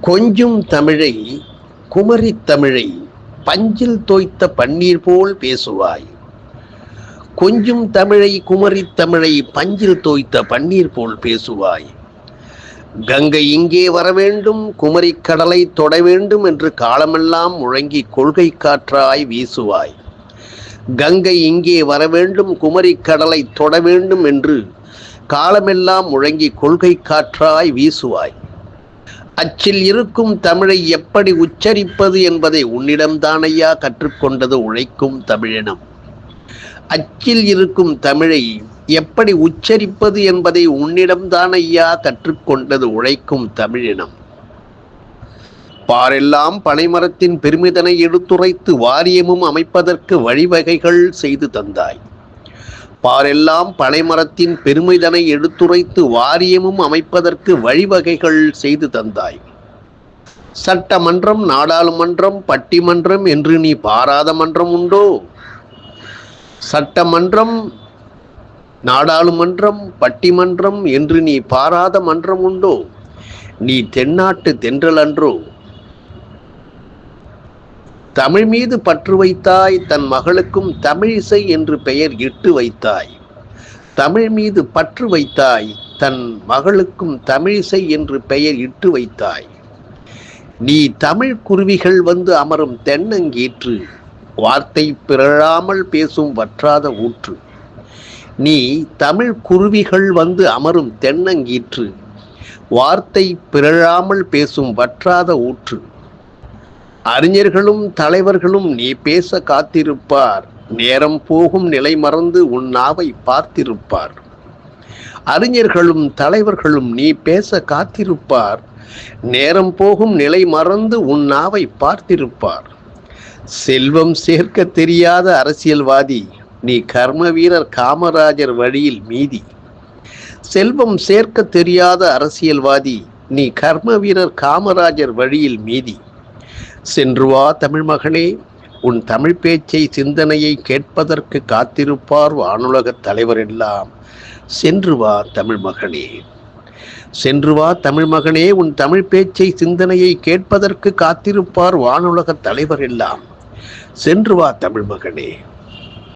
கொஞ்சும் தமிழை குமரித் தமிழை பஞ்சில் தோய்த்த பன்னீர் போல் பேசுவாய். கொஞ்சும் தமிழை குமரித் தமிழை பஞ்சில் தோய்த்த பன்னீர் போல் பேசுவாய். கங்கை இங்கே வர வேண்டும் குமரி கடலை தொட வேண்டும் என்று காலமெல்லாம் முழங்கி கொள்கை காற்றாய் வீசுவாய். கங்கை இங்கே வர வேண்டும் குமரி கடலை தொட வேண்டும் என்று காலமெல்லாம் முழங்கி கொள்கை காற்றாய் வீசுவாய். அச்சில் இருக்கும் தமிழை எப்படி உச்சரிப்பது என்பதை உன்னிடம்தானையா கற்றுக்கொண்டது உழைக்கும் தமிழினம். அச்சில் இருக்கும் தமிழை எப்படி உச்சரிப்பது என்பதை உன்னிடம்தான் ஐயா கற்றுக்கொண்டது உழைக்கும் தமிழினம். பாரெல்லாம் பனைமரத்தின் பெருமிதனை எடுத்துரைத்து வாரியமும் அமைப்பதற்கு வழிவகைகள் செய்து தந்தாய். பாரெல்லாம் பனைமரத்தின் பெருமிதனை எடுத்துரைத்து வாரியமும் அமைப்பதற்கு வழிவகைகள் செய்து தந்தாய். சட்டமன்றம் நாடாளுமன்றம் பட்டிமன்றம் என்று நீ பாராத மன்றம் உண்டோ? சட்டமன்றம் நாடாளுமன்றம் பட்டிமன்றம் என்று நீ பாராத மன்றம் உண்டோ? நீ தென்னாட்டு தென்றல் அன்றோ? தமிழ் மீது பற்று வைத்தாய் தன் மகளுக்கும் தமிழிசை என்று பெயர் இட்டு வைத்தாய். தமிழ் மீது பற்று வைத்தாய் தன் மகளுக்கும் தமிழிசை என்று பெயர் இட்டு வைத்தாய். நீ தமிழ் குருவிகள் வந்து அமரும் தென்னங்கீற்று வார்த்தை பிறழாமல் பேசும் வற்றாத ஊற்று. நீ தமிழ் குருவிகள் வந்து அமரும் தென்னங்கீற்று வார்த்தை பிறழாமல் பேசும் வற்றாத ஊற்று. அறிஞர்களும் தலைவர்களும் நீ பேச காத்திருப்பார். நேரம் போகும் நிலை மறந்து உன் நாவை பார்த்திருப்பார். அறிஞர்களும் தலைவர்களும் நீ பேச காத்திருப்பார். நேரம் போகும் நிலை மறந்து உன் நாவை பார்த்திருப்பார். செல்வம் சேர்க்க தெரியாத அரசியல்வாதி நீ கர்ம வீரர் காமராஜர் வழியில் மீதி. செல்வம் சேர்க்க தெரியாத அரசியல்வாதி நீ கர்ம வீரர் காமராஜர் வழியில் மீதி. சென்று வா தமிழ் மகனே உன் தமிழ் பேச்சை சிந்தனையை கேட்பதற்கு காத்திருப்பார் வானுலகத் தலைவர் எல்லாம் சென்று வா தமிழ் மகனே சென்று வா தமிழ் மகனே உன் தமிழ் பேச்சை சிந்தனையை கேட்பதற்கு காத்திருப்பார் வானுலகத் தலைவர் எல்லாம் சென்று வா தமிழ் மகனே